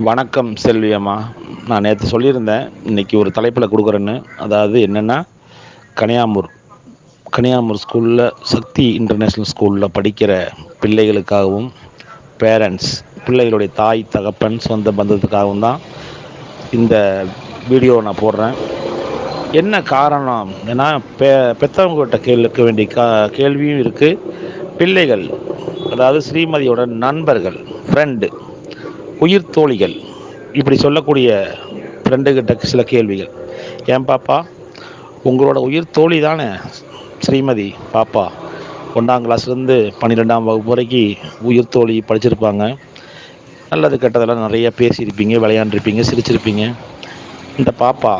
வணக்கம் செல்வியம்மா நான் நேற்று சொல்லியிருந்தேன் இன்றைக்கி ஒரு தலைப்பில் கொடுக்குறேன்னு. அதாவது என்னென்னா கனியாமூர். கனியாமூர் ஸ்கூலில் சக்தி இன்டர்நேஷ்னல் ஸ்கூலில் படிக்கிற பிள்ளைகளுக்காகவும் பேரண்ட்ஸ் பிள்ளைகளுடைய தாய் தகப்பன் சொந்த பந்தத்துக்காகவும் தான் இந்த வீடியோ நான் போடுறேன். என்ன காரணம்? ஏன்னா பெ பெற்றவங்ககிட்ட கேட்க வேண்டிய கா கேள்வியும் இருக்குது பிள்ளைகள் அதாவது ஸ்ரீமதியோட நண்பர்கள் ஃப்ரெண்டு உயிர் தோழிகள் இப்படி சொல்லக்கூடிய ஃப்ரெண்டுக்கிட்ட சில கேள்விகள். ஏன் பாப்பா? உங்களோட உயிர் தோழி தானே? ஸ்ரீமதி பாப்பா ஒன்றாம் கிளாஸ்லேருந்து பன்னிரெண்டாம் வகுப்பு வரைக்கும் உயிர் தோழி படிச்சிருப்பாங்க. நல்லது கெட்டதெல்லாம் நிறைய பேசியிருப்பீங்க விளையாண்டுருப்பீங்க சிரிச்சிருப்பீங்க. இந்த பாப்பா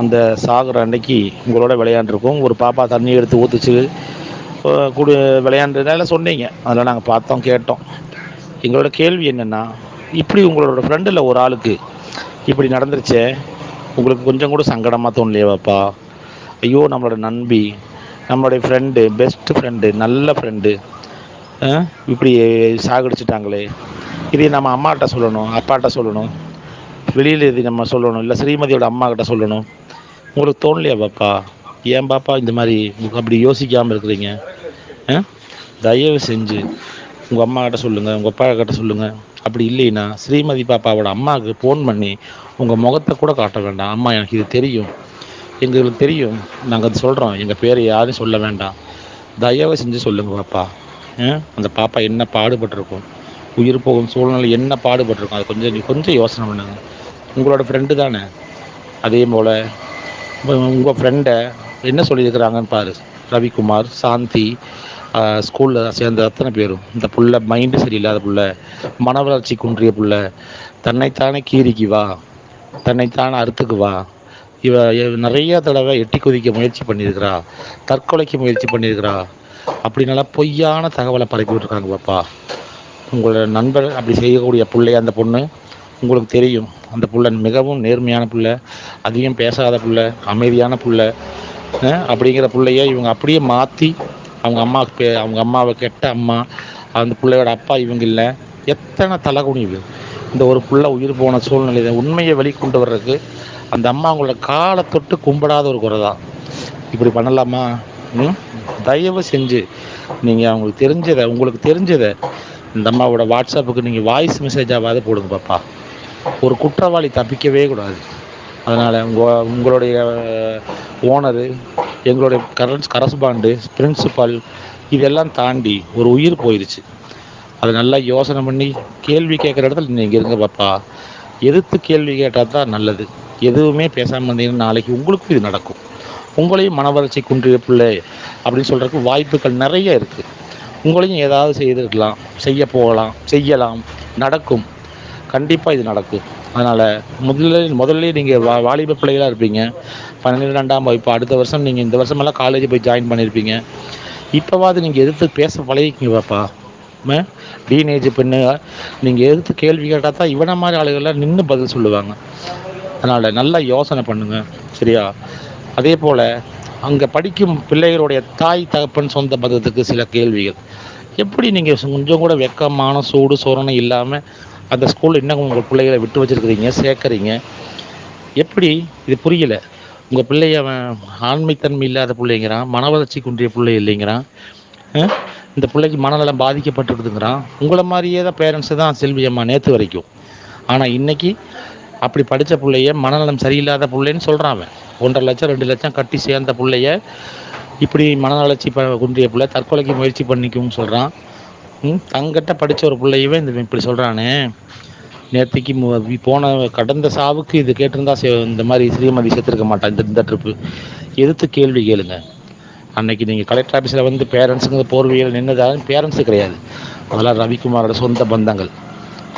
அந்த சாகுற அன்னைக்கு உங்களோட விளையாண்டுருக்கோம். ஒரு பாப்பா தண்ணி எடுத்து ஊற்றுச்சு குடி விளையாண்டுனால சொன்னீங்க. அதெல்லாம் நாங்கள் பார்த்தோம் கேட்டோம். எங்களோட கேள்வி என்னென்னா இப்படி உங்களோட ஃப்ரெண்டில் ஒரு ஆளுக்கு இப்படி நடந்துருச்சே உங்களுக்கு கொஞ்சம் கூட சங்கடமாக தோணலையாப்பா ஐயோ நம்மளோட நண்பி நம்மளுடைய ஃப்ரெண்டு பெஸ்ட்டு ஃப்ரெண்டு நல்ல ஃப்ரெண்டு இப்படி சாகடிச்சிட்டாங்களே. இதை நம்ம அம்மாட்ட சொல்லணும் அப்பாட்ட சொல்லணும் வெளியில் இது நம்ம சொல்லணும் இல்லை ஸ்ரீமதியோட அம்மாக்கிட்ட சொல்லணும். உங்களுக்கு தோணலையா பாப்பா ஏன் பாப்பா இந்த மாதிரி அப்படி யோசிக்காமல் இருக்கிறீங்க? தயவு செஞ்சு உங்கள் அம்மாக்கிட்ட சொல்லுங்கள் உங்கள் அப்பா கிட்ட சொல்லுங்கள் அப்படி இல்லைன்னா ஸ்ரீமதி பாப்பாவோட அம்மாவுக்கு ஃபோன் பண்ணி உங்கள் முகத்தை கூட காட்ட வேண்டாம். அம்மா எனக்கு இது தெரியும். எங்களுக்கு தெரியும். நாங்கள் அது சொல்கிறோம் எங்கள் பேர் யாரும் சொல்ல வேண்டாம். தயவு செஞ்சு சொல்லுங்கள் பாப்பா. அந்த பாப்பா என்ன பாடுபட்டிருக்கும்? உயிர் போகும் சூழ்நிலை என்ன பாடுபட்டிருக்கும்? அது கொஞ்சம் கொஞ்சம் யோசனை பண்ணுங்க. உங்களோட ஃப்ரெண்டு தானே. அதே போல் உங்கள் ஃப்ரெண்டை என்ன சொல்லியிருக்கிறாங்கன்னு பாரு. ரவிக்குமார் சாந்தி ஸ்கூலில் சேர்ந்த அத்தனை பேரும். இந்த புள்ள மைண்டு சரியில்லாத புள்ள மன வளர்ச்சி குன்றிய புள்ள தன்னைத்தானே கீரிக்கு வா தன்னைத்தானே அறுத்துக்கு வா. இவ நிறைய தடவை எட்டி குதிக்க முயற்சி பண்ணியிருக்கிறா தற்கொலைக்கு முயற்சி பண்ணியிருக்கிறா. அப்படின்னால பொய்யான தகவலை பரப்பி விட்டுருக்காங்க பாப்பா. உங்களோட நண்பர் அப்படி செய்யக்கூடிய பிள்ளை அந்த பொண்ணு? உங்களுக்கு தெரியும். அந்த புள்ள மிகவும் நேர்மையான புள்ள அதிகம் பேசாத புள்ள அமைதியான புள்ள அப்படிங்கிற பிள்ளைய இவங்க அப்படியே மாற்றி அவங்க அம்மாவுக்கு பே அவங்க அம்மாவை கெட்ட அம்மா அந்த பிள்ளையோட அப்பா இவங்க இல்லை. எத்தனை தலைகுனிவு. இந்த ஒரு புள்ள உயிர் போன சூழ்நிலை உண்மையை வெளிக்கொண்டு வர்றதுக்கு அந்த அம்மா அவங்களோட காலை தொட்டு கும்பிடாத ஒரு குறை தான். இப்படி பண்ணலாமா? ம்? தயவு செஞ்சு. நீங்கள் அவங்களுக்கு தெரிஞ்சதை உங்களுக்கு தெரிஞ்சதை இந்த அம்மாவோட வாட்ஸ்அப்புக்கு நீங்கள் வாய்ஸ் மெசேஜாவது போடுங்க பாப்பா. ஒரு குற்றவாளி தப்பிக்கவே கூடாது. அதனால் உங்கள் உங்களுடைய ஓனரு எங்களுடைய கரன்ஸ் கரஸ்பாண்டு பிரின்சிபால் இதெல்லாம் தாண்டி ஒரு உயிர் போயிடுச்சு அதை நல்லா யோசனை பண்ணி கேள்வி கேட்குற இடத்துல நீங்கள் இருங்க பாப்பா. எதிர்த்து கேள்வி கேட்டால் தான் நல்லது. எதுவுமே பேசாமல் இருந்தீங்கன்னா நாளைக்கு உங்களுக்கும் இது நடக்கும். உங்களையும் மன வளர்ச்சி குன்றிய பிள்ளை அப்படின்னு சொல்கிறதுக்கு வாய்ப்புகள் நிறைய இருக்குது உங்களையும் ஏதாவது செய்திருக்கலாம். செய்ய போகலாம் செய்யலாம் நடக்கும். கண்டிப்பாக இது நடக்கும் அதனால் முதல்ல முதல்ல நீங்கள் வா வாலிப பிள்ளைகளாக இருப்பீங்க. பன்னிரெண்டாம் வகுப்பு அடுத்த வருஷம் நீங்கள் இந்த வருஷமெல்லாம் காலேஜ் போய் ஜாயின் பண்ணியிருப்பீங்க இப்போவாது நீங்கள் எதிர்த்து பேச பழகிக்கிங்க பாப்பா. டீனேஜ் பெண்ணு நீங்கள் எதிர்த்து கேள்வி கேட்டால் தான் இவனை மாதிரி ஆளுகள்லாம் நின்று பதில் சொல்லுவாங்க. அதனால் நல்லா யோசனை பண்ணுங்கள் சரியா? அதே போல் அங்கே படிக்கும் பிள்ளைகளுடைய தாய் தகப்பன் சொந்த பதத்துக்கு சில கேள்விகள். எப்படி நீங்கள் கொஞ்சம் கூட வெக்கமான சூடு சோரணை இல்லாமல் அந்த ஸ்கூலில் இன்னும் உங்கள் பிள்ளைகளை விட்டு வச்சுருக்கிறீங்க சேர்க்குறீங்க. எப்படி? இது புரியலை. உங்கள் பிள்ளைய அவன் ஆண்மைத்தன்மை இல்லாத பிள்ளைங்கிறான் மன வளர்ச்சி குன்றிய பிள்ளை இல்லைங்கிறான். இந்த பிள்ளைக்கு மனநலம் பாதிக்கப்பட்டுருக்குதுங்கிறான் உங்களை மாதிரியே தான் பேரண்ட்ஸு தான் செல்வி அம்மா நேற்று வரைக்கும். ஆனால் இன்றைக்கி அப்படி படித்த பிள்ளைய மனநலம் சரியில்லாத பிள்ளைன்னு சொல்கிறான் அவன். ஒன்றரை லட்சம் ரெண்டு லட்சம் கட்டி சேர்ந்த பிள்ளைய இப்படி மனநலச்சி ப குன்றிய பிள்ளை தற்கொலைக்கு முயற்சி பண்ணிக்கும்னு சொல்கிறான் தங்கிட்ட படித்த ஒரு பிள்ளையவே இந்த இப்படி சொல்கிறானே நேற்றுக்கு போன கடந்த சாவுக்கு இது கேட்டிருந்தா இந்த மாதிரி ஸ்ரீமதி சேர்த்துருக்க மாட்டான் இந்த இந்த ட்ரிப்பு எதிர்த்து கேள்வி கேளுங்க. அன்னைக்கு நீங்கள் கலெக்டர் ஆஃபீஸில் வந்து பேரண்ட்ஸுங்கிற போர்வையில் நின்னதாக பேரண்ட்ஸு கிடையாது. அதெல்லாம் ரவிக்குமாரோட சொந்த பந்தங்கள்.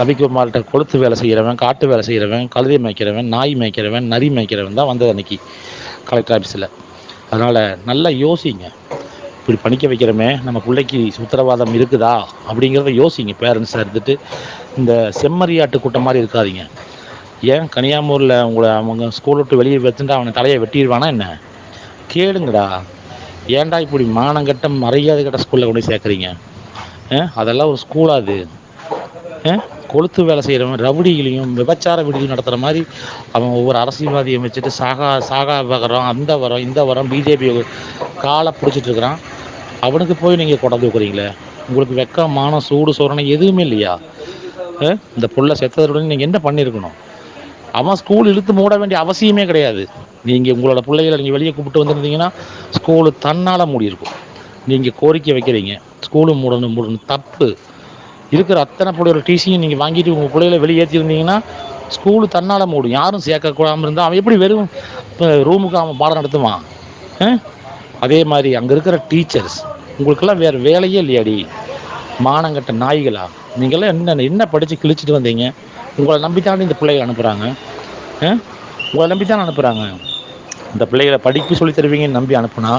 ரவிக்குமார்கிட்ட கொளுத்து வேலை செய்கிறவன் காட்டு வேலை செய்கிறவன் கழுதை மேய்க்கிறவன் நாய் மேய்க்கிறவன் நரி மேய்க்கிறவன் தான் வந்தது அன்னைக்கு கலெக்டர் ஆஃபீஸில் அதனால் நல்லா யோசிங்க. இப்படி படிக்க வைக்கிறோமே நம்ம பிள்ளைக்கு உத்தரவாதம் இருக்குதா? அப்படிங்கிறத யோசிங்க பேரண்ட்ஸாக இருந்துட்டு. இந்த செம்மறியாட்டு கூட்டம் மாதிரி இருக்காதீங்க. ஏன் கனியாமூரில் உங்களை அவங்க ஸ்கூல் விட்டு வெளியே வச்சுட்டு அவனை தலையை வெட்டிடுவானா என்ன? கேளுங்கடா. ஏன்டா இப்படி மானங்கட்ட மரியாதை கட்ட ஸ்கூலில் கொண்டு சேர்க்குறீங்க? அதெல்லாம் ஒரு ஸ்கூலாக அது. கொளுத்து வேலை செய்கிறவன் ரவுடிகளையும் விபச்சார விடுதியும் நடத்துகிற மாதிரி அவன் ஒவ்வொரு அரசியல்வாதியும் வச்சுட்டு சாகா சாகா வரம் அந்த வரம் இந்த வரம் பிஜேபி காலை பிடிச்சிட்டு இருக்கிறான். அவனுக்கு போய் நீங்கள் கொண்டாந்து வைக்கிறீங்களே உங்களுக்கு வெக்கம் மானம் சூடு சோரணை எதுவுமே இல்லையா? இந்த புள்ள செத்ததுடன் நீங்கள் என்ன பண்ணியிருக்கணும் அவன் ஸ்கூல் இழுத்து மூட வேண்டிய அவசியமே கிடையாது. நீங்கள் உங்களோட பிள்ளைகளை நீங்கள் வெளியே கூப்பிட்டு வந்திருந்தீங்கன்னா ஸ்கூலு தன்னால் மூடி இருக்கும் நீங்கள் கோரிக்கை வைக்கிறீங்க. ஸ்கூலு மூடணும் மூடணும். தப்பு. இருக்கிற அத்தனை பிள்ளையோட டிசியும் நீங்கள் வாங்கிட்டு உங்கள் பிள்ளைகளை வெளியேற்றிருந்தீங்கன்னா ஸ்கூலு தன்னால் மூடும். யாரும் சேர்க்கக்கூடாமல் இருந்தால் அவன் எப்படி வெறும் இப்போ ரூமுக்கு அவன் பாடம் நடத்துவான்? அதே மாதிரி அங்கே இருக்கிற டீச்சர்ஸ் உங்களுக்கெல்லாம் வேறு வேலையே இல்லையாடி? மானங்கட்ட நாய்களா? நீங்கள்லாம் என்ன என்ன படித்து கிழிச்சிட்டு வந்தீங்க? உங்களை நம்பி தானே இந்த பிள்ளைகளை அனுப்புகிறாங்க உங்களை நம்பி தானே அனுப்புகிறாங்க இந்த பிள்ளைகளை படிப்பு சொல்லி தருவீங்கன்னு நம்பி அனுப்புனா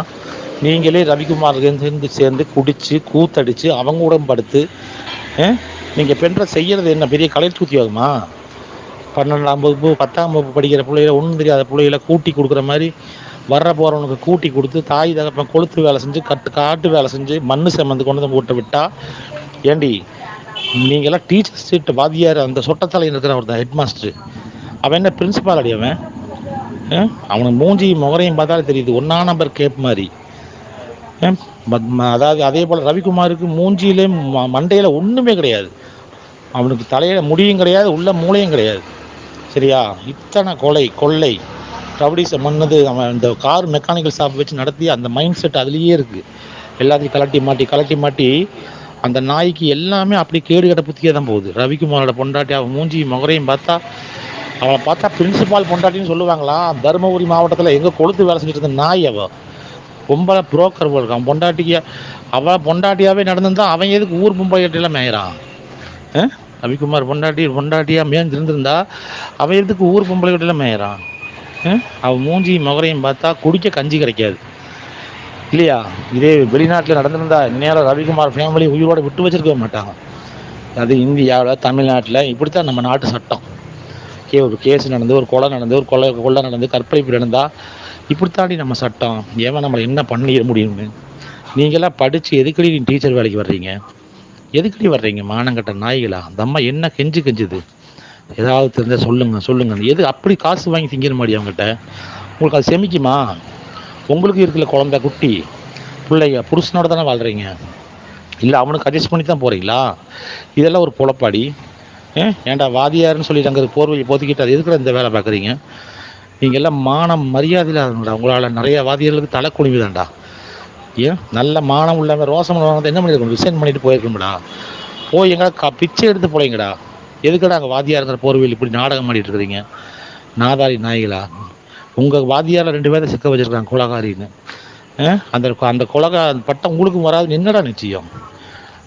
நீங்களே ரவிக்குமார் சேர்ந்து சேர்ந்து குடித்து கூத்தடிச்சு அவங்க கூட படுத்து நீங்கள் பெண்ற செய்கிறது என்ன பெரிய கலை உத்தியோகமா பன்னெண்டாம் வகுப்பு பத்தாம் வகுப்பு படிக்கிற பிள்ளைகளை ஒன்றும் தெரியாத பிள்ளைகளை கூட்டி கொடுக்குற மாதிரி வர்ற போகிறவனுக்கு கூட்டி கொடுத்து தாய் தகப்பன் கொளுத்து வேலை செஞ்சு கட்டு காட்டு வேலை செஞ்சு மண் சம்மந்து கொண்டு வந்து வீட்டை விட்டா ஏண்டி நீங்களாம் டீச்சர் சீட்டு வாத்தியார் அந்த சொட்டத்தலையில் இருக்கிற ஒருத்தன் ஹெட் மாஸ்டர் அவன் என்ன பிரின்சிபால் அடி அவன்? அவனுக்கு மூஞ்சி முகரையும் பார்த்தாலே தெரியுது ஒன்றா நம்பர் கேப் மாதிரி. அதாவது அதே போல் ரவிக்குமாருக்கு மூஞ்சியிலே ம மண்டையில் ஒன்றுமே கிடையாது. அவனுக்கு தலையில் முடியும் கிடையாது உள்ள மூளையும் கிடையாது. சரியா? இத்தனை கொலை கொள்ளை ரவுடிசம் பண்ணது அவன் இந்த கார் மெக்கானிக்கல் ஷாப் வச்சு நடத்தி அந்த மைண்ட் செட் அதுலேயே இருக்குது எல்லாத்தையும் கலட்டி மாட்டி கலட்டி மாட்டி அந்த நாய்க்கு எல்லாமே அப்படி கேடு கட்ட புத்தியே தான் போகுது. ரவிக்குமாரோட பொண்டாட்டி அவன் மூஞ்சி முகரையும் பார்த்தா அவளை பார்த்தா பிரின்சிபால் பொண்டாட்டின்னு சொல்லுவாங்களா? தருமபுரி மாவட்டத்தில் எங்கே கொளுத்து வேலை செஞ்சுட்டு இருந்த நாய் அவள் பொம்பளை புரோக்கர் போல் இருக்கான். பொண்டாட்டிக்கு அவள் பொண்டாட்டியாகவே நடந்திருந்தா அவன் எதுக்கு ஊர் பொம்பாட்டியெல்லாம் மேயிறான்? ரவிக்குமார் பொண்டாட்டி பொண்டாட்டியாக மேய்ஞ்சிருந்திருந்தா அவன் எதுக்கு ஊர் பொம்பளை வீட்டில் மேயிறான்? அவன் மூஞ்சி முகரையும் பார்த்தா குடிக்க கஞ்சி கிடைக்காது. இல்லையா? இதே வெளிநாட்டில் நடந்திருந்தா இந்நேரம் ரவிக்குமார் ஃபேமிலி உயிரோட விட்டு வச்சிருக்க மாட்டாங்க. அது இந்தியாவில் தமிழ்நாட்டில் இப்படித்தான் நம்ம நாட்டு சட்டம். கே ஒரு கேஸ் நடந்து ஒரு கொலை நடந்து ஒரு கொலை கொள்ளை நடந்து கற்பழிப்பு நடந்தால் இப்படித்தாண்டி நம்ம சட்டம். ஏன் நம்மளை என்ன பண்ணிட முடியும்னு? நீங்களாம் படித்து எதுக்கடி நீ டீச்சர் வேலைக்கு வர்றீங்க? எதுக்கடி வர்றீங்க மானங்கட்ட நாய்களா? அந்த அம்மா என்ன கெஞ்சு கெஞ்சுது? ஏதாவது தெரிஞ்சால் சொல்லுங்க சொல்லுங்கள் எது அப்படி காசு வாங்கி திங்கிற மாதிரி அவங்ககிட்ட? உங்களுக்கு அது செமிக்குமா? உங்களுக்கு இருக்கிற குழந்த குட்டி பிள்ளைங்க புருஷனோட தானே வாழ்கிறீங்க இல்லை அவனுக்கு அட்ஜஸ்ட் பண்ணி தான் போகிறீங்களா இதெல்லாம் ஒரு பொழப்பாடி. ஏன்டா வாதியாருன்னு சொல்லிட்டு அங்கே போர்வையை போத்திக்கிட்டு அது எதுக்குடா இந்த வேலை பார்க்குறீங்க? நீங்கள் எல்லாம் மானம் மரியாதை இல்லாதவங்கடா உங்களால் நிறைய வாதியர்களுக்கு தலை குனிவுதான்டா. ஏன்? நல்ல மானம் இல்லாமல் ரோசம் என்ன பண்ணியிருக்கணும் ரிசைன் பண்ணிட்டு போயிருக்கணும்டா. போய் எங்கடா கா பிச்சை எடுத்து போலீங்கடா எதுக்கடா அங்கே வாதியாருங்கிற போர்வையில் இப்படி நாடகம் ஆடிட்டு இருக்கிறீங்க? நாதாரி நாய்களா உங்கள் வாதியாரில் ரெண்டு பேரை சிக்க வச்சுருக்காங்க குலகாரின்னு. அந்த அந்த குலகா அந்த பட்டம் உங்களுக்கும் வராது. என்னடா நிச்சயம்?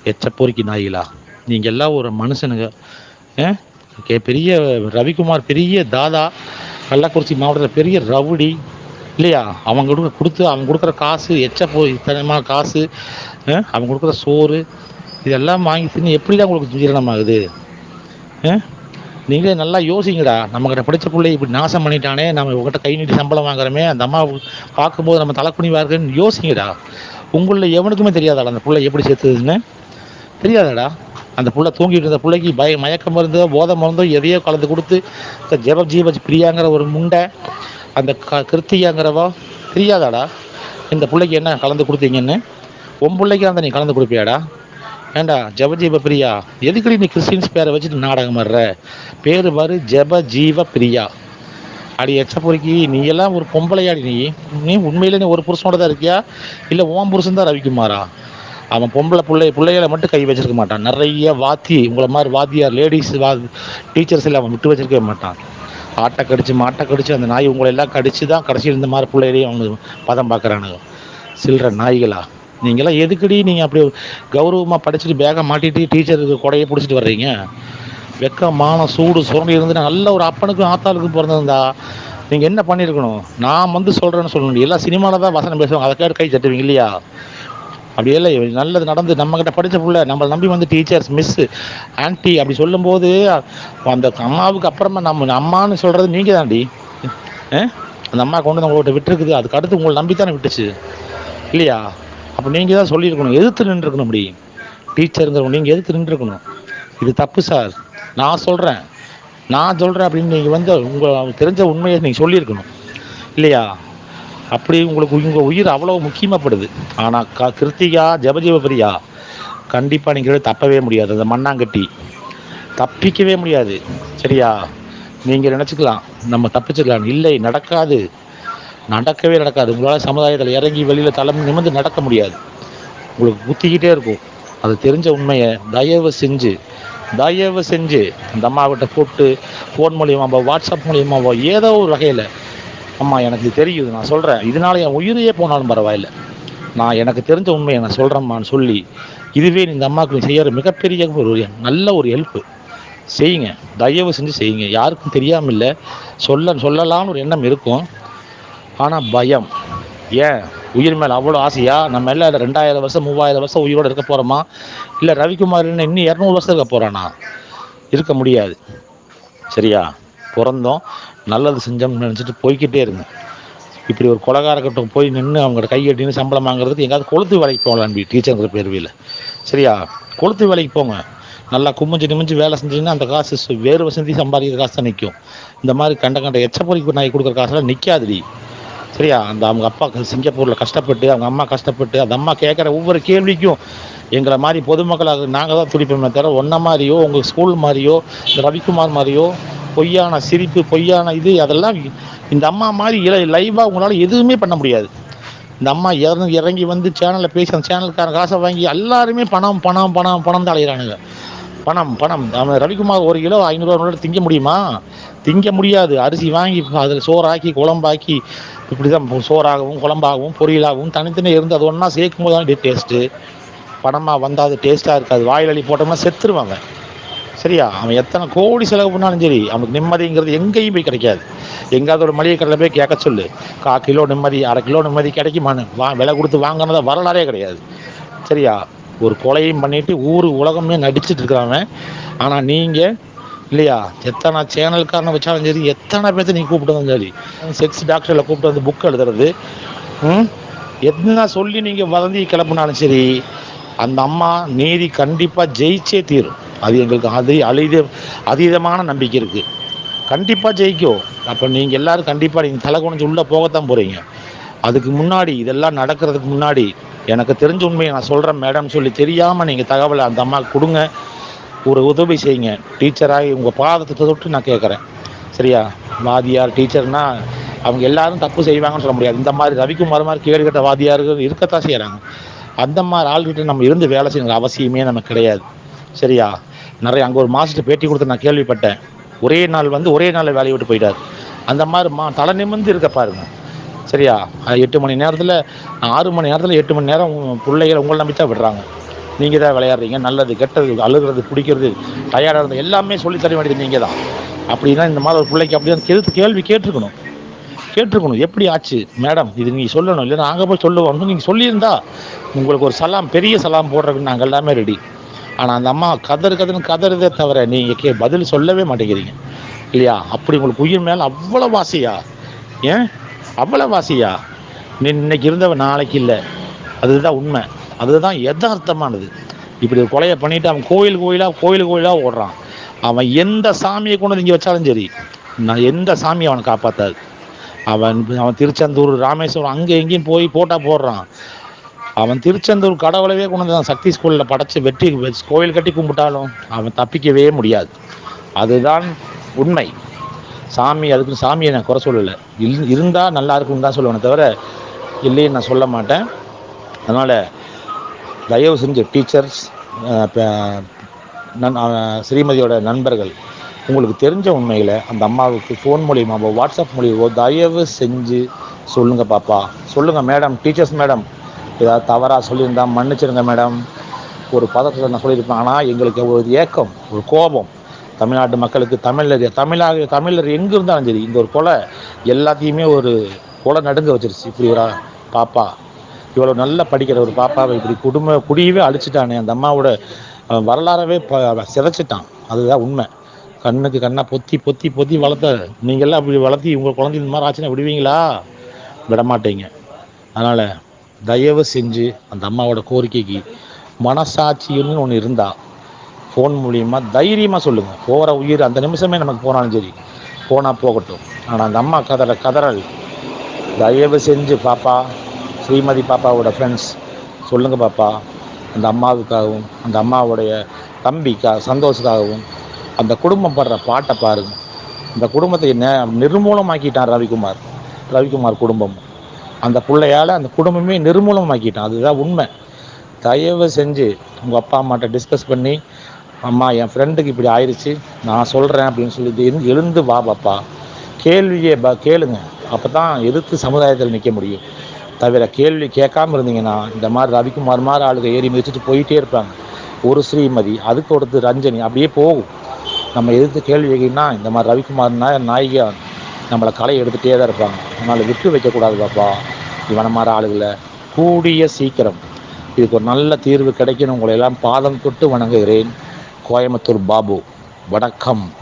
எச்ச பொறுக்கி நாய்களா நீங்கள் எல்லாம் ஒரு மனுஷனுங்க. ஆ? பெரிய ரவிக்குமார் பெரிய தாதா. கள்ளக்குறிச்சி மாவட்டத்தில் பெரிய ரவுடி இல்லையா? அவங்க கொடுக்க கொடுத்து அவங்க கொடுக்குற காசு எச்ச போய் இத்தனமான காசு அவங்க கொடுக்குற சோறு இதெல்லாம் வாங்கி தின்னு எப்படிதான் உங்களுக்கு ஜீரணமாகுது நீங்களே நல்லா யோசிங்கடா. நம்மக்கிட்ட படித்த பிள்ளை இப்படி நாசம் பண்ணிட்டானே நம்ம உங்கள்கிட்ட கை நீட்டி சம்பளம் வாங்குறோமே அந்த அம்மா பார்க்கும்போது நம்ம தலைக்குனிவா இருக்குன்னு யோசிங்கடா. உங்களில் எவனுக்குமே தெரியாதாடா அந்த பிள்ளை எப்படி சேர்த்துதுன்னு? தெரியாதாடா? அந்த புள்ள தூங்கிட்டு இருந்த பிள்ளைக்கு பய மயக்க மருந்தோ போதை மருந்தோ எதையோ கலந்து கொடுத்து இந்த ஜெப ஜீவ பிரியாங்கிற ஒரு முண்டை அந்த க கிருத்தியாங்கிறவோ தெரியாதாடா? இந்த பிள்ளைக்கு என்ன கலந்து கொடுத்தீங்கன்னு? உன் பிள்ளைக்கு அந்த நீ கலந்து கொடுப்பியாடா? ஏண்டா ஜெபஜீவ பிரியா? எதுக்கடி நீ கிறிஸ்டின்ஸ் பேரை வச்சுட்டு நாடகம் ஆடுற? பேர் பாரு ஜப ஜீவ பிரியா. அடி எச்ச பொறுக்கி நீ எல்லாம் ஒரு பொம்பளையாடி நீ. நீ உண்மையிலே நீ ஒரு புருஷனோட தான் இருக்கியா? இல்லை ஓம் புருஷன் தான் ரவிக்குமாரா? அவன் பொம்பளை பிள்ளை பிள்ளைகளை மட்டும் கை வச்சிருக்க மாட்டான். நிறைய வாத்தி உங்களை மாதிரி வாத்தியார் லேடிஸ் வா டீச்சர்ஸ் எல்லாம் அவன் விட்டு வச்சிருக்க மாட்டான். ஆட்டை கடிச்சு மாட்டை கடிச்சு அந்த நாய் உங்களை எல்லாம் கடிச்சு தான் கடைசியில் இந்த மாதிரி பிள்ளைகளையும் அவங்க பதம் பார்க்குறானுங்க. சில்லற நாய்களா? நீங்களாம் எதுக்கடி நீங்கள் அப்படி கௌரவமாக படிச்சுட்டு பேகை மாட்டிட்டு டீச்சருக்கு கொடையை பிடிச்சிட்டு வர்றீங்க? வெக்கம் மானம் சூடு சுரண்டி இருந்து நல்ல ஒரு அப்பனுக்கும் ஆத்தாளுக்கும் பிறந்திருந்தா நீங்கள் என்ன பண்ணியிருக்கணும் நான் வந்து சொல்கிறேன்னு சொல்லணும். எல்லாம் சினிமாவில் தான் வசனம் பேசுவாங்க. அதை கேட்டு கை தட்டுவீங்க இல்லையா? அப்படி இல்லை நல்லது நடந்து நம்மக்கிட்ட படித்த பிள்ள நம்மளை நம்பி வந்து டீச்சர்ஸ் மிஸ்ஸு ஆன்ட்டி அப்படி சொல்லும்போது அந்த அம்மாவுக்கு அப்புறமா நம்ம அம்மான்னு சொல்கிறது நீங்கள் தாண்டி ஆ? அந்த அம்மா கொண்டு வந்து உங்கள்கிட்ட விட்டுருக்குது அதுக்கு அடுத்து உங்களை நம்பி தானே விட்டுச்சு. இல்லையா? அப்போ நீங்கள் தான் சொல்லியிருக்கணும் எதிர்த்து நின்றுருக்கணும் அப்படி. டீச்சருங்கிறவங்க நீங்கள் எதிர்த்து நின்றுருக்கணும். இது தப்பு சார். நான் சொல்கிறேன் நான் சொல்கிறேன் அப்படின்னு நீங்கள் வந்து உங்கள் தெரிஞ்ச உண்மையை நீங்கள் சொல்லியிருக்கணும். இல்லையா? அப்படி உங்களுக்கு உங்கள் உயிர் அவ்வளோ முக்கியமாகப்படுது ஆனால் க கிருத்திகா ஜெபஜீவபிரியா கண்டிப்பாக நீங்கள் தப்பவே முடியாது. அந்த மண்ணாங்கட்டி. தப்பிக்கவே முடியாது. சரியா? நீங்கள் நினச்சிக்கலாம். நம்ம தப்பிச்சிக்கலாம். இல்லை நடக்காது. நடக்கவே நடக்காது. உங்களால் சமுதாயத்தில் இறங்கி வெளியில் தலை நிமிர்ந்து நடக்க முடியாது. உங்களுக்கு குத்திக்கிட்டே இருக்கும். அது தெரிஞ்ச உண்மையை தயவு செஞ்சு தயவு செஞ்சு அந்த அம்மாவிட்ட கூப்பிட்டு ஃபோன் மூலியமாவோ வாட்ஸ்அப் மூலியமாவோ ஏதோ ஒரு வகையில் அம்மா எனக்கு தெரியுது நான் சொல்கிறேன் இதனால என் உயிரையே போனாலும் பரவாயில்ல. நான் எனக்கு தெரிஞ்ச உண்மையை நான் சொல்கிறேம்மான்னு சொல்லி இதுவே இந்த அம்மாவுக்கு செய்கிற மிகப்பெரிய ஒரு நல்ல ஒரு ஹெல்ப்பு செய்யுங்க. தயவு செஞ்சு செய்யுங்க. யாருக்கும் தெரியாமல் இல்லை. சொல்ல சொல்லலாம்னு ஒரு எண்ணம் இருக்கும். ஆனால் பயம். ஏன்? உயிர் மேலே அவ்வளோ ஆசையா? நம்ம எல்லாம் ரெண்டாயிரம் வருஷம் மூவாயிரம் வருஷம் உயிரோடு இருக்க போகிறோமா இல்லை ரவிக்குமார் என்ன இன்னும் இரநூறு வருஷம் இருக்க போகிறானா இருக்க முடியாது. சரியா? பிறந்தோம். நல்லது செஞ்சோம்னு நினச்சிட்டு போய்க்கிட்டே இருங்க இப்படி ஒரு கொலகாரக்கிட்ட போய் நின்று அவங்க கையெட்டின்னு சம்பளம் வாங்குறதுக்கு எங்கேயாவது கொளுத்து வேலைக்கு போகலான் டீச்சருங்கிற பேர்வையில். சரியா? கொளுத்து வேலைக்கு போங்க. நல்லா குமிஞ்சு நிமிஞ்சு வேலை செஞ்சீங்கன்னா அந்த காசு வேறு வசதி சம்பாதிக்கிற காசு தான் நிற்கும் இந்த மாதிரி கண்ட கண்ட எச்சப்பொறிக்கு நாய் கொடுக்குற காசெல்லாம் நிற்காதுடி சரியா? அந்த அவங்க அப்பா சிங்கப்பூரில் கஷ்டப்பட்டு அவங்க அம்மா கஷ்டப்பட்டு அந்த அம்மா கேட்குற ஒவ்வொரு கேள்விக்கும் எங்களை மாதிரி பொதுமக்களாக நாங்கள் தான் துடிப்போமே தவிர ஒன்றை மாதிரியோ உங்கள் ஸ்கூல் மாதிரியோ இந்த ரவிக்குமார் மாதிரியோ பொய்யான சிரிப்பு பொய்யான இது அதெல்லாம் இந்த அம்மா மாதிரி இல லைவாக உங்களால் எதுவுமே பண்ண முடியாது. இந்த அம்மா இறங்கி இறங்கி வந்து சேனலில் பேசி அந்த சேனலுக்கான காசை வாங்கி எல்லாருமே பணம் பணம் பணம் பணம் தான் அலையிறானுங்க. பணம் பணம். அவன் ரவிக்குமார் ஒரு கிலோ ஐநூறுரூவா திங்க முடியுமா? திங்க முடியாது. அரிசி வாங்கி அதில் சோறாக்கி குழம்பாக்கி இப்படி தான் சோறாகவும் குழம்பாகவும் பொரியலாகவும் தனித்தனியாக இருந்து அது ஒன்றா சேர்க்கும் போது தான் டேஸ்ட்டு பணமாக வந்தால் அது டேஸ்ட்டாக இருக்காது. வாயில் அள்ளி போட்டோம்னா செத்துருவாங்க. சரியா? அவன் எத்தனை கோடி செலவு பண்ணாலும் சரி அவனுக்கு நிம்மதிங்கிறது எங்கேயும் போய் கிடைக்காது. எங்கேயாவது ஒரு மளிகை கடையில் போய் கேட்க சொல்லு. கா கிலோ நிம்மதி அரை கிலோ நிம்மதி கிடைக்குமான்னு வா விலை கொடுத்து வாங்கினதை வரலாறே கிடையாது. சரியா? ஒரு கொலையும் பண்ணிட்டு ஊர் உலகமே நடிச்சுட்டு இருக்கிறவன் ஆனால் நீங்கள் இல்லையா? எத்தனை சேனல்காரனை வச்சாலும் சரி எத்தனை பேர்த்த நீ கூப்பிட்டு வந்தாலும் சரி. செக்ஸ் டாக்டரில் கூப்பிட்டு வந்து புக் எழுதுறது ம்? என்ன சொல்லி நீங்கள் வதந்தி கிளப்புனாலும் சரி அந்த அம்மா நீதி கண்டிப்பாக ஜெயிச்சே தீரும். அது எங்களுக்கு அது அழித அதீதமான நம்பிக்கை இருக்குது கண்டிப்பாக ஜெயிக்கும் அப்போ நீங்கள் எல்லாரும் கண்டிப்பாக நீங்கள் தலை குனிஞ்சு உள்ளே போகத்தான் போகிறீங்க அதுக்கு முன்னாடி இதெல்லாம் நடக்கிறதுக்கு முன்னாடி எனக்கு தெரிஞ்ச உண்மையை நான் சொல்கிறேன் மேடம் சொல்லி தெரியாமல் நீங்கள் தகவலை அந்த அம்மாவுக்கு கொடுங்க. ஒரு உதவி செய்யுங்க. டீச்சராகி உங்கள் பாதத்தை தொட்டு நான் கேட்குறேன் சரியா? வாதியார் டீச்சர்னால் அவங்க எல்லாரும் தப்பு செய்வாங்கன்னு சொல்ல முடியாது. இந்த மாதிரி ரவிக்குமார் மாதிரி கேடு கட்ட வாதியார்கள் இருக்கத்தான் செய்கிறாங்க அந்த மாதிரி ஆள்கிட்ட நம்ம இருந்து வேலை செய்யணுங்கிற அவசியமே நமக்கு கிடையாது. சரியா? நிறைய அங்கே ஒரு மாஸ்டர் பேட்டி கொடுத்து நான் கேள்விப்பட்டேன். ஒரே நாள் வந்து ஒரே நாளில் வேலையை விட்டு போயிட்டார். அந்த மாதிரி மா தலை நிமிர்ந்து இருக்க பாருங்க. சரியா? எட்டு மணி நேரத்தில் ஆறு மணி நேரத்தில் எட்டு மணி நேரம் பிள்ளைகளை உங்களை நம்பி தான் விடுறாங்க. நீங்கள் தான் விளையாடுறீங்க. நல்லது கெட்டது அழுகிறது பிடிக்கிறது டயர்டாக இருந்தது எல்லாமே சொல்லி தர வேண்டியது நீங்கள் தான். அப்படின்னா இந்த மாதிரி ஒரு பிள்ளைக்கு அப்படியே கேள்வி கேள்வி கேட்டிருக்கணும். கேட்டிருக்கணும். எப்படி ஆச்சு? மேடம் இது நீங்கள் சொல்லணும். இல்லை நாங்கள் போய் சொல்லுவோம் நீங்கள் சொல்லியிருந்தா உங்களுக்கு ஒரு சலாம் பெரிய சலாம் போடுறதுக்கு நாங்கள் எல்லாமே ரெடி ஆனால் அந்த அம்மா கதறு கதறுன்னு கதறுதே தவிர நீங்கள் கே பதில் சொல்லவே மாட்டேங்கிறீங்க. இல்லையா? அப்படி உங்களுக்கு உயிர் மேலே அவ்வளோ வாசியா ஏன்? அவ்வளோ வாசியா நீ இன்னைக்கு இருந்தவன் நாளைக்கு இல்லை. அதுதான் உண்மை. அதுதான் யதார்த்தமானது. இப்படி ஒரு கொலையை பண்ணிட்டு அவன் கோயில் கோயிலாக கோயில் கோயிலாக ஓடுறான். அவன் எந்த சாமியை கொண்டு வந்து இங்கே வச்சாலும் சரி நான் எந்த சாமியை அவனை காப்பாற்றாது அவன் அவன் திருச்செந்தூர் ராமேஸ்வரம் அங்கே எங்கேயும் போய் போட்டால் போடுறான். அவன் திருச்செந்தூர் கடவுளவே கொண்டு வந்து சக்தி ஸ்கூலில் படைச்சு வெட்டி கோவில் கோயில் கட்டி கும்பிட்டாலும் அவன் தப்பிக்கவே முடியாது. அதுதான் உண்மை. சாமி அதுக்கு சாமியை நான் குறை சொல்லலை. இல் இருந்தால் நல்லா இருக்கும்னு தான் சொல்லுவேன் தவிர இல்லைன்னு நான் சொல்ல மாட்டேன். அதனால் தயவு செஞ்சு டீச்சர்ஸ் நன் ஸ்ரீமதியோட நண்பர்கள் உங்களுக்கு தெரிஞ்ச உண்மைகளை அந்த அம்மாவுக்கு ஃபோன் மூலியமாவோ வாட்ஸ்அப் மூலியமோ தயவு செஞ்சு சொல்லுங்கள் பாப்பா. சொல்லுங்கள் மேடம் டீச்சர்ஸ் மேடம் ஏதாவது தவறாக சொல்லியிருந்தா மன்னிச்சிருங்க மேடம். ஒரு பதத்தை நான் சொல்லியிருப்பேன். ஆனால் எங்களுக்கு ஒரு ஏக்கம் ஒரு கோபம். தமிழ்நாட்டு மக்களுக்கு தமிழர் தமிழாக தமிழர் எங்கே இருந்தாலும் சரி இந்த ஒரு கொலை எல்லாத்தையுமே ஒரு கொலை நடுங்க வச்சிருச்சு. இப்படி ஒரு பாப்பா. இவ்வளோ நல்லா படிக்கிற ஒரு பாப்பாவை இப்படி குடும்ப குடியவே அழிச்சிட்டானே. அந்த அம்மாவோட அவன் வரலாறவே சிதைச்சிட்டான். அதுதான் உண்மை. கண்ணுக்கு கண்ணாக பொத்தி பொத்தி பொத்தி வளர்த்த நீங்கள்லாம் அப்படி வளர்த்தி உங்கள் குழந்தை இந்த மாதிரி ஆச்சுன்னா விடுவீங்களா? விட மாட்டீங்க அதனால் தயவு செஞ்சு அந்த அம்மாவோட கோரிக்கைக்கு மனசாட்சின்னு ஒன்று இருந்தால் ஃபோன் மூலியமாக தைரியமாக சொல்லுங்கள் போகிற உயிர் அந்த நிமிஷமே நமக்கு போனாலும் சரி போனால் போகட்டும். ஆனால் அந்த அம்மா கதற கதறல். தயவு செஞ்சு பாப்பா ஸ்ரீமதி பாப்பாவோட ஃப்ரெண்ட்ஸ் சொல்லுங்கள் பாப்பா. அந்த அம்மாவுக்காகவும் அந்த அம்மாவுடைய தம்பிக்காக சந்தோஷத்துக்காகவும் அந்த குடும்பம் படுற பாட்டை பாருங்கள் இந்த குடும்பத்தை நெ நிர்மூலமாக்கிட்டான் ரவிக்குமார். ரவிக்குமார் குடும்பம். அந்த பிள்ளையால் அந்த குடும்பமே நிர்மூலமாக்கிட்டான். அதுதான் உண்மை. தயவு செஞ்சு உங்கள் அப்பா அம்மாட்ட டிஸ்கஸ் பண்ணி அம்மா என் ஃப்ரெண்டுக்கு இப்படி ஆயிடுச்சு நான் சொல்கிறேன் அப்படின்னு சொல்லி எழுந்து- எழுந்து வா பாப்பா. கேள்வியை ப கேளுங்க. அப்போ தான் எதிர்த்து சமுதாயத்தில் நிற்க முடியும். தவிர கேள்வி கேட்காம இருந்தீங்கன்னா இந்த மாதிரி ரவிக்குமார் மாதிரி ஆளுக ஏறி மிதிச்சுட்டு போயிட்டே இருப்பாங்க. ஒரு ஸ்ரீமதி அதுக்கு ஒருத்தர் ரஞ்சனி அப்படியே போகும். நம்ம எதிர்த்து கேள்வி கேட்கிங்கன்னா இந்த மாதிரி ரவிக்குமார் நாய நாயிகா நம்மளை களை எடுத்துகிட்டே தான் இருப்பாங்க. அதனால் விட்டு வைக்கக்கூடாது பாப்பா. இவனை மாதிரி ஆளுகளை கூடிய சீக்கிரம். இதுக்கு ஒரு நல்ல தீர்வு கிடைக்கணும். உங்களை எல்லாம் பாதம் தொட்டு வணங்குகிறேன். கோயம்புத்தூர் பாபு. வணக்கம்.